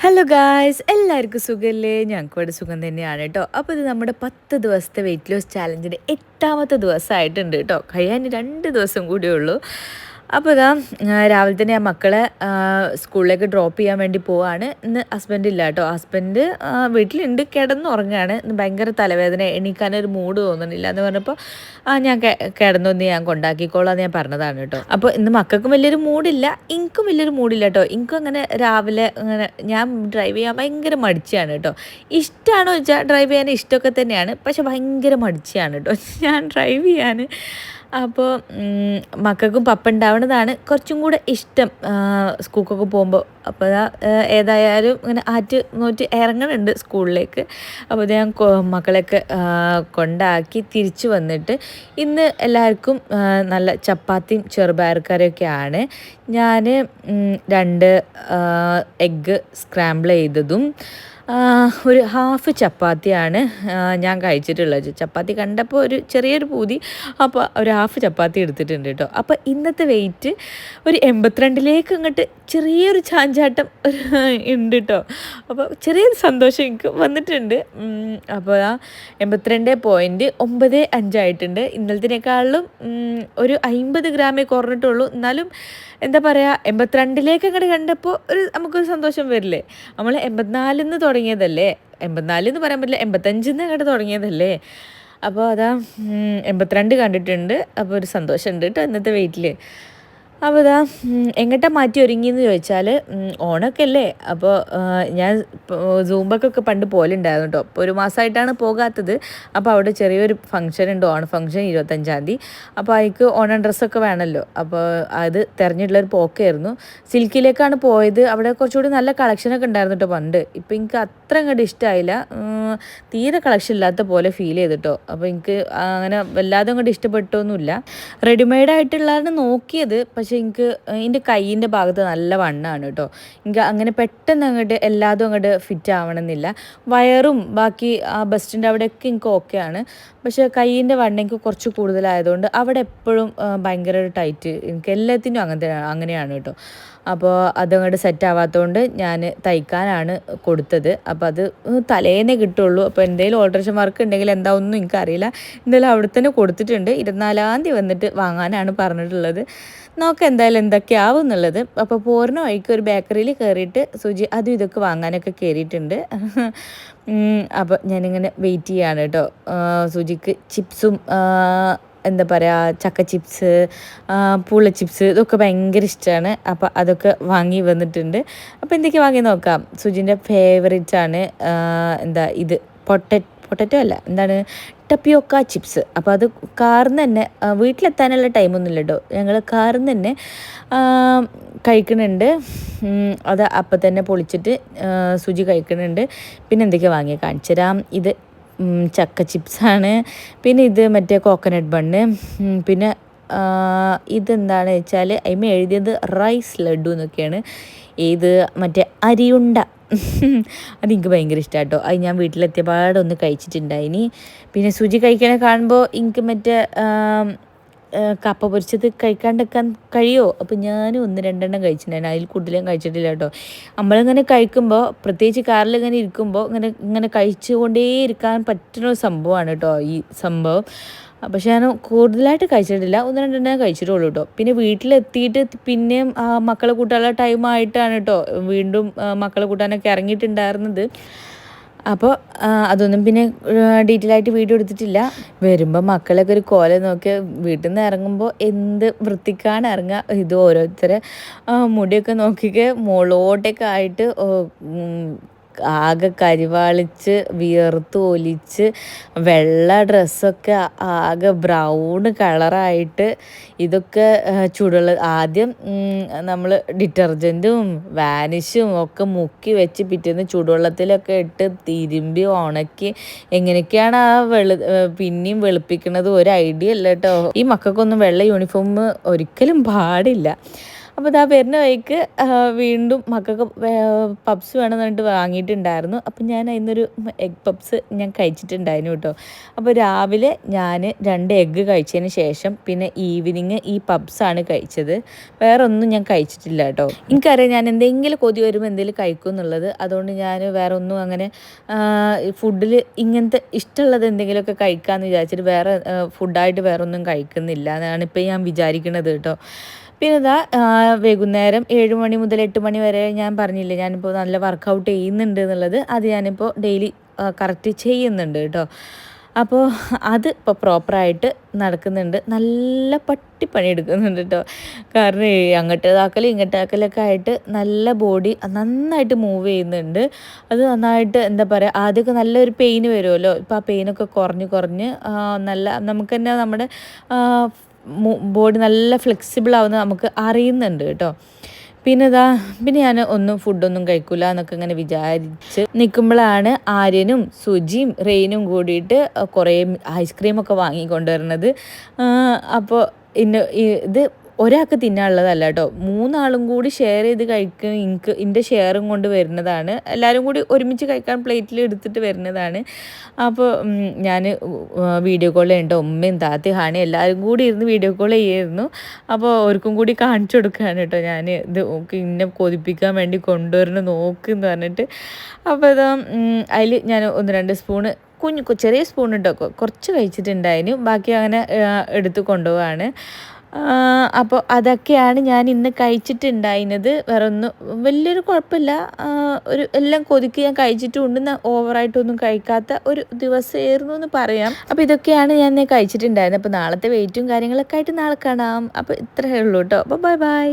Hello guys എല്ലാവർക്കും സുഖമല്ലേ ഞങ്ങൾക്ക് ഇവിടെ സുഖം തന്നെയാണ് കേട്ടോ അപ്പോൾ ഇത് നമ്മുടെ പത്ത് ദിവസത്തെ വെയിറ്റ് ലോസ് ചാലഞ്ചിന്റെ എട്ടാമത്തെ ദിവസമായിട്ടുണ്ട് കേട്ടോ കഴിയാൻ രണ്ട് ദിവസം കൂടിയേ ഉള്ളൂ. അപ്പോൾ ഇതാ രാവിലെ തന്നെ ആ മക്കളെ സ്കൂളിലേക്ക് ഡ്രോപ്പ് ചെയ്യാൻ വേണ്ടി പോവാണ്. ഇന്ന് ഹസ്ബൻഡ് ഇല്ല കേട്ടോ. ഹസ്ബൻഡ് വീട്ടിലുണ്ട്. കിടന്നുറങ്ങുകയാണ് ഇന്ന് ഭയങ്കര തലവേദന എണീക്കാനൊരു മൂഡ് തോന്നുന്നില്ല എന്ന് പറഞ്ഞപ്പോൾ ഞാൻ കിടന്നൊന്ന് ഞാൻ കൊണ്ടാക്കിക്കോളാം ഞാൻ പറഞ്ഞതാണ് കേട്ടോ. അപ്പോൾ ഇന്ന് മക്കൾക്കും വലിയൊരു മൂഡില്ല എനിക്കും വലിയൊരു മൂഡില്ല കേട്ടോ. എനിക്കും അങ്ങനെ രാവിലെ അങ്ങനെ ഞാൻ ഡ്രൈവ് ചെയ്യാൻ ഭയങ്കര മടിച്ചാണ് കേട്ടോ. ഇഷ്ടമാണോ വെച്ചാൽ ഡ്രൈവ് ചെയ്യാൻ ഇഷ്ടമൊക്കെ തന്നെയാണ്. പക്ഷെ ഭയങ്കര മടിച്ചാണ് കേട്ടോ. ഞാൻ ഡ്രൈവ് ചെയ്യാൻ അപ്പോൾ മക്കൾക്കും പപ്പ ഉണ്ടാവുന്നതാണ് കുറച്ചും കൂടെ ഇഷ്ടം. സ്കൂൾക്കൊക്കെ പോകുമ്പോൾ അപ്പോൾ അതാ ഏതായാലും ഇങ്ങനെ ആറ്റ് നോറ്റ് ഇറങ്ങുന്നുണ്ട് സ്കൂളിലേക്ക്. അപ്പോൾ ഞാൻ മക്കളെയൊക്കെ കൊണ്ടാക്കി തിരിച്ചു വന്നിട്ട് ഇന്ന് എല്ലാവർക്കും നല്ല ചപ്പാത്തിയും ചെറുപയർക്കറിയൊക്കെയാണ് ഞാൻ രണ്ട് എഗ്ഗ് സ്ക്രാമ്പിൾ ചെയ്തതും ഒരു ഹാഫ് ചപ്പാത്തിയാണ് ഞാൻ കഴിച്ചിട്ടുള്ളത്. ചപ്പാത്തി കണ്ടപ്പോൾ ഒരു ചെറിയൊരു പൂതി. അപ്പോൾ ഒരു ഹാഫ് ചപ്പാത്തി എടുത്തിട്ടുണ്ട് കേട്ടോ. അപ്പോൾ ഇന്നത്തെ വെയിറ്റ് ഒരു എൺപത്തിരണ്ടിലേക്ക് അങ്ങോട്ട് ചെറിയൊരു ചാഞ്ചാട്ടം ഉണ്ട് കേട്ടോ. അപ്പോൾ ചെറിയൊരു സന്തോഷം എനിക്ക് വന്നിട്ടുണ്ട്. അപ്പോൾ ആ എൺപത്തിരണ്ട് പോയിന്റ് ഒമ്പത് അഞ്ചായിട്ടുണ്ട് ഇന്നലത്തിനേക്കാളും ഒരു അമ്പത് ഗ്രാമേ കുറഞ്ഞിട്ടുള്ളൂ. എന്നാലും എന്താ പറയുക എൺപത്തിരണ്ടിലേക്ക് അങ്ങോട്ട് കണ്ടപ്പോൾ ഒരു നമുക്കൊരു സന്തോഷം വരില്ലേ? നമ്മൾ എൺപത്തിനാലിൽ നിന്ന് തുടങ്ങിയതല്ലേ? എൺപത്തിനാല് എന്ന് പറയാൻ പറ്റില്ല എൺപത്തഞ്ചിൽ കണ്ട് അങ്ങോട്ട് തുടങ്ങിയതല്ലേ? അപ്പോൾ അതാ എൺപത്തിരണ്ട് കണ്ടിട്ടുണ്ട്. അപ്പോൾ ഒരു സന്തോഷമുണ്ട് കേട്ടോ ഇന്നത്തെ വെയിറ്റിൽ അപ്പോൾ ഇതാ എങ്ങോട്ടാ മാറ്റി ഒരുങ്ങിയെന്ന് ചോദിച്ചാൽ ഓണമൊക്കെ അല്ലേ അപ്പോൾ ഞാൻ സൂമ്പക്കൊക്കെ പണ്ട് പോലുണ്ടായിരുന്നു കേട്ടോ അപ്പോൾ ഒരു മാസമായിട്ടാണ് പോകാത്തത്. അപ്പോൾ അവിടെ ചെറിയൊരു ഫംഗ്ഷൻ ഉണ്ട് ഓണ ഫംഗ്ഷൻ ഇരുപത്തഞ്ചാം തീയതി. അപ്പോൾ അതിക്ക് ഓണം ഡ്രസ്സൊക്കെ വേണമല്ലോ അപ്പോൾ അത് തിരഞ്ഞിട്ടുള്ളൊരു പോക്കായിരുന്നു. സിൽക്കിലേക്കാണ് പോയത്. അവിടെ കുറച്ചുകൂടി നല്ല കളക്ഷനൊക്കെ ഉണ്ടായിരുന്നു കേട്ടോ പണ്ട്. ഇപ്പോൾ എനിക്ക് അത്ര അങ്ങോട്ട് ഇഷ്ടമായില്ല തീരെ കളക്ഷൻ ഇല്ലാത്ത പോലെ ഫീൽ ചെയ്തിട്ടോ അപ്പോൾ എനിക്ക് അങ്ങനെ വല്ലാതെ അങ്ങോട്ട് ഇഷ്ടപ്പെട്ടൊന്നുമില്ല. റെഡിമെയ്ഡായിട്ടുള്ളതാണ് നോക്കിയത്. പക്ഷേ എനിക്ക് എന്റെ കൈയിന്റെ ഭാഗത്ത് നല്ല വണ്ണമാണ് കേട്ടോ. എനിക്ക് അങ്ങനെ പെട്ടെന്ന് അങ്ങോട്ട് എല്ലാതും അങ്ങോട്ട് ഫിറ്റ് ആവണമെന്നില്ല. വയറും ബാക്കി ആ ബസ്റ്റിന്റെ അവിടെയൊക്കെ എനിക്ക് ആണ്. പക്ഷേ കൈയിന്റെ വണ്ണം എനിക്ക് കുറച്ച് കൂടുതലായതുകൊണ്ട് അവിടെ എപ്പോഴും ഭയങ്കര ടൈറ്റ് എനിക്ക് എല്ലാത്തിനും അങ്ങനത്തെ അങ്ങനെയാണ് കേട്ടോ. അപ്പോൾ അതങ്ങോട്ട് സെറ്റ് ആവാത്തതുകൊണ്ട് ഞാൻ തയ്ക്കാനാണ് കൊടുത്തത്. അപ്പോൾ അത് തലേന്നേ കിട്ടുള്ളൂ. അപ്പോൾ എന്തെങ്കിലും ഓൾട്രേഷൻ വർക്ക് ഉണ്ടെങ്കിൽ എന്താ ഒന്നും എനിക്കറിയില്ല. എന്തായാലും അവിടെ തന്നെ കൊടുത്തിട്ടുണ്ട്. ഇരുപത്തിനാലാം തീയതി വന്നിട്ട് വാങ്ങാനാണ് പറഞ്ഞിട്ടുള്ളത്. നോക്കാം എന്തായാലും എന്തൊക്കെ ആവും എന്നുള്ളത്. അപ്പോൾ പോരുന്ന വഴിക്ക് ഒരു ബേക്കറിയിൽ കയറിയിട്ട് സുജി അതും ഇതൊക്കെ വാങ്ങാനൊക്കെ കയറിയിട്ടുണ്ട്. അപ്പോൾ ഞാനിങ്ങനെ വെയിറ്റ് ചെയ്യാണ് കേട്ടോ സുജിക്ക് ചിപ്സും എന്താ പറയുക ചക്ക ചിപ്സ് പൂള ചിപ്സ് ഇതൊക്കെ ഭയങ്കര ഇഷ്ടമാണ് അപ്പോൾ അതൊക്കെ വാങ്ങി വന്നിട്ടുണ്ട്. അപ്പോൾ എന്തൊക്കെ വാങ്ങി നോക്കാം. സുജിന്റെ ഫേവറേറ്റ് ആണ് എന്താ ഇത്? പൊട്ട പൊട്ടറ്റോ അല്ല എന്താണ്? Tapioca chips. അപ്പോൾ അത് കാറിൽ നിന്ന് തന്നെ വീട്ടിലെത്താനുള്ള ടൈമൊന്നുമില്ല കേട്ടോ ഞങ്ങൾ കാറിൽ നിന്ന് തന്നെ കഴിക്കുന്നുണ്ട് അത് അപ്പം തന്നെ പൊളിച്ചിട്ട് സുജി കഴിക്കുന്നുണ്ട് പിന്നെ എന്തൊക്കെയാണ് വാങ്ങി കാണിച്ചു തരാം. ഇത് ചക്ക ചിപ്സാണ്. പിന്നെ ഇത് മറ്റേ കോക്കനട്ട് ബണ്ണ്. പിന്നെ ഇതെന്താണെന്ന് വെച്ചാൽ അതിമ എഴുതിയത് റൈസ് ലഡു എന്നൊക്കെയാണ്. ഇത് മറ്റേ അരിയുണ്ട. അതെനിക്ക് ഭയങ്കര ഇഷ്ടമാണ് കേട്ടോ അത് ഞാൻ വീട്ടിലെത്തിയപാടെ ഒന്ന് കഴിച്ചിട്ടുണ്ടായിനി. പിന്നെ സുജി കഴിക്കണ കാണുമ്പോൾ എനിക്ക് മറ്റേ കപ്പ പൊരിച്ചത് കഴിക്കാണ്ടിരിക്കാൻ കഴിയുമോ അപ്പോൾ ഞാനും ഒന്ന് രണ്ടെണ്ണം കഴിച്ചിട്ടുണ്ടായിരുന്നു അതിൽ കൂടുതലും കഴിച്ചിട്ടില്ല കേട്ടോ നമ്മളിങ്ങനെ കഴിക്കുമ്പോൾ പ്രത്യേകിച്ച് കാറിൽ ഇങ്ങനെ ഇരിക്കുമ്പോൾ ഇങ്ങനെ ഇങ്ങനെ കഴിച്ചുകൊണ്ടേ ഇരിക്കാൻ പറ്റുന്ന ഒരു സംഭവമാണ് കേട്ടോ ഈ സംഭവം. പക്ഷെ ഞാൻ കൂടുതലായിട്ട് കഴിച്ചിട്ടില്ല. ഒന്ന് രണ്ടെണ്ണം കഴിച്ചിട്ടുള്ളൂ കേട്ടോ. പിന്നെ വീട്ടിലെത്തിയിട്ട് പിന്നെയും മക്കളെ കൂട്ടാനുള്ള ടൈമായിട്ടാണ് കേട്ടോ. വീണ്ടും മക്കളെ കൂട്ടാനൊക്കെ ഇറങ്ങിയിട്ടുണ്ടായിരുന്നത്. അപ്പോൾ അതൊന്നും പിന്നെ ഡീറ്റെയിൽ ആയിട്ട് വീഡിയോ എടുത്തിട്ടില്ല. വരുമ്പോൾ മക്കളൊക്കെ ഒരു കോല നോക്കി വീട്ടിൽ നിന്ന് ഇറങ്ങുമ്പോൾ എന്ത് വൃത്തിക്കാണ് ഇറങ്ങുക ഇത് ഓരോരുത്തരെ മുടിയൊക്കെ നോക്കിയൊക്കെ മുകളോട്ടൊക്കെ ആയിട്ട് ആകെ കരിവാളിച്ച് വിയർത്ത് ഒലിച്ച് വെള്ള ഡ്രസ്സൊക്കെ ആകെ ബ്രൗൺ കളറായിട്ട് ഇതൊക്കെ ചുടുള്ള ആദ്യം നമ്മൾ ഡിറ്റർജന്റും വാനിഷും ഒക്കെ മുക്കി വെച്ച് പിറ്റേന്ന് ചുടുവെള്ളത്തിലൊക്കെ ഇട്ട് തിരുമ്പി ഉണക്കി എങ്ങനെയൊക്കെയാണ് ആ വെളു പിന്നെയും വെളുപ്പിക്കുന്നത് ഒരു ഐഡിയ അല്ല കേട്ടോ. ഈ മക്കൾക്കൊന്നും വെള്ള യൂണിഫോം ഒരിക്കലും പാടില്ല. അപ്പോൾ ഇതാ വരുന്ന വഴിക്ക് വീണ്ടും മക്കൾക്ക് പപ്സ് വേണമെന്ന് പറഞ്ഞിട്ട് വാങ്ങിയിട്ടുണ്ടായിരുന്നു. അപ്പം ഞാൻ അതിന്നൊരു എഗ് പപ്സ് ഞാൻ കഴിച്ചിട്ടുണ്ടായിരുന്നു കേട്ടോ. അപ്പോൾ രാവിലെ ഞാൻ രണ്ട് എഗ്ഗ് കഴിച്ചതിന് ശേഷം പിന്നെ ഈവനിങ് ഈ പബ്സാണ് കഴിച്ചത്. വേറെ ഒന്നും ഞാൻ കഴിച്ചിട്ടില്ല കേട്ടോ. എനിക്കറിയാം ഞാൻ എന്തെങ്കിലും കൊതി വരുമ്പോൾ എന്തെങ്കിലും കഴിക്കും എന്നുള്ളത്. അതുകൊണ്ട് ഞാൻ വേറെ ഒന്നും അങ്ങനെ ഫുഡിൽ ഇങ്ങനത്തെ ഇഷ്ടമുള്ളത് എന്തെങ്കിലുമൊക്കെ കഴിക്കാമെന്ന് വിചാരിച്ചിട്ട് വേറെ ഫുഡായിട്ട് വേറെ ഒന്നും കഴിക്കുന്നില്ല എന്നാണ് ഇപ്പോൾ ഞാൻ വിചാരിക്കുന്നത് കേട്ടോ. പിന്നെ ഇതാ വൈകുന്നേരം ഏഴ് മണി മുതൽ എട്ട് മണി വരെ ഞാൻ പറഞ്ഞില്ലേ ഞാനിപ്പോൾ നല്ല വർക്കൗട്ട് ചെയ്യുന്നുണ്ട് എന്നുള്ളത് അത് ഞാനിപ്പോൾ ഡെയിലി കറക്റ്റ് ചെയ്യുന്നുണ്ട് കേട്ടോ. അപ്പോൾ അത് ഇപ്പോൾ പ്രോപ്പറായിട്ട് നടക്കുന്നുണ്ട്. നല്ല പട്ടിപ്പണി എടുക്കുന്നുണ്ട് കേട്ടോ. കാരണം ഈ അങ്ങോട്ടേതാക്കലും ഇങ്ങോട്ടേക്കലൊക്കെ ആയിട്ട് നല്ല ബോഡി നന്നായിട്ട് മൂവ് ചെയ്യുന്നുണ്ട്. അത് നന്നായിട്ട് എന്താ പറയുക ആദ്യമൊക്കെ നല്ലൊരു പെയിൻ വരുമല്ലോ. ഇപ്പോൾ ആ പെയിനൊക്കെ കുറഞ്ഞ് കുറഞ്ഞ് നല്ല നമുക്ക് തന്നെ നമ്മുടെ ബോഡി നല്ല ഫ്ലെക്സിബിൾ ആവുന്നത് നമുക്ക് അറിയുന്നുണ്ട് കേട്ടോ. പിന്നെ ഇതാ പിന്നെ ഞാൻ ഒന്നും ഫുഡൊന്നും കഴിക്കൂല എന്നൊക്കെ ഇങ്ങനെ വിചാരിച്ച് നിൽക്കുമ്പോഴാണ് ആര്യനും സുജിയും റെയിനും കൂടിയിട്ട് കുറേ ഐസ്ക്രീമൊക്കെ വാങ്ങിക്കൊണ്ടുവരുന്നത്. അപ്പോൾ ഇന്ന ഇത് ഒരാൾക്ക് തിന്നാനുള്ളതല്ല കേട്ടോ. മൂന്നാളും കൂടി ഷെയർ ചെയ്ത് കഴിക്കുന്ന എനിക്ക് എന്റെ ഷെയറും കൊണ്ട് വരുന്നതാണ്. എല്ലാവരും കൂടി ഒരുമിച്ച് കഴിക്കാൻ പ്ലേറ്റിൽ എടുത്തിട്ട് വരുന്നതാണ്. അപ്പോൾ ഞാൻ വീഡിയോ കോൾ ചെയ്യേണ്ട. ഉമ്മയും താത്തി ഹാണി എല്ലാവരും കൂടി ഇരുന്ന് വീഡിയോ കോൾ ചെയ്യായിരുന്നു. അപ്പോൾ അവർക്കും കൂടി കാണിച്ചു കൊടുക്കുകയാണ് കേട്ടോ ഞാൻ ഇത് ഇന്നെ കൊതിപ്പിക്കാൻ വേണ്ടി കൊണ്ടുവരണം നോക്ക് പറഞ്ഞിട്ട്. അപ്പോൾ ഇതാ അതിൽ ഞാൻ ഒന്ന് രണ്ട് സ്പൂണ് കുഞ്ഞു ചെറിയ സ്പൂൺ കേട്ടോ കുറച്ച് കഴിച്ചിട്ടുണ്ടായിരുന്നു ബാക്കി അങ്ങനെ എടുത്ത് കൊണ്ടുപോവാണ്. അപ്പോൾ അതൊക്കെയാണ് ഞാൻ ഇന്ന് കഴിച്ചിട്ടുണ്ടായിരുന്നത്. വേറെ ഒന്നും വലിയൊരു കുഴപ്പമില്ല. ഒരു എല്ലാം കൊതുക്കി ഞാൻ കഴിച്ചിട്ടുമുണ്ട് ഓവറായിട്ടൊന്നും കഴിക്കാത്ത ഒരു ദിവസമായിരുന്നു എന്ന് പറയാം. അപ്പോൾ ഇതൊക്കെയാണ് ഞാൻ കഴിച്ചിട്ടുണ്ടായിരുന്നത്. അപ്പോൾ നാളത്തെ വെയിറ്റും കാര്യങ്ങളൊക്കെ ആയിട്ട് നാളെ കാണാം. അപ്പോൾ ഇത്രയേ ഉള്ളൂ കേട്ടോ അപ്പോൾ ബൈ ബൈ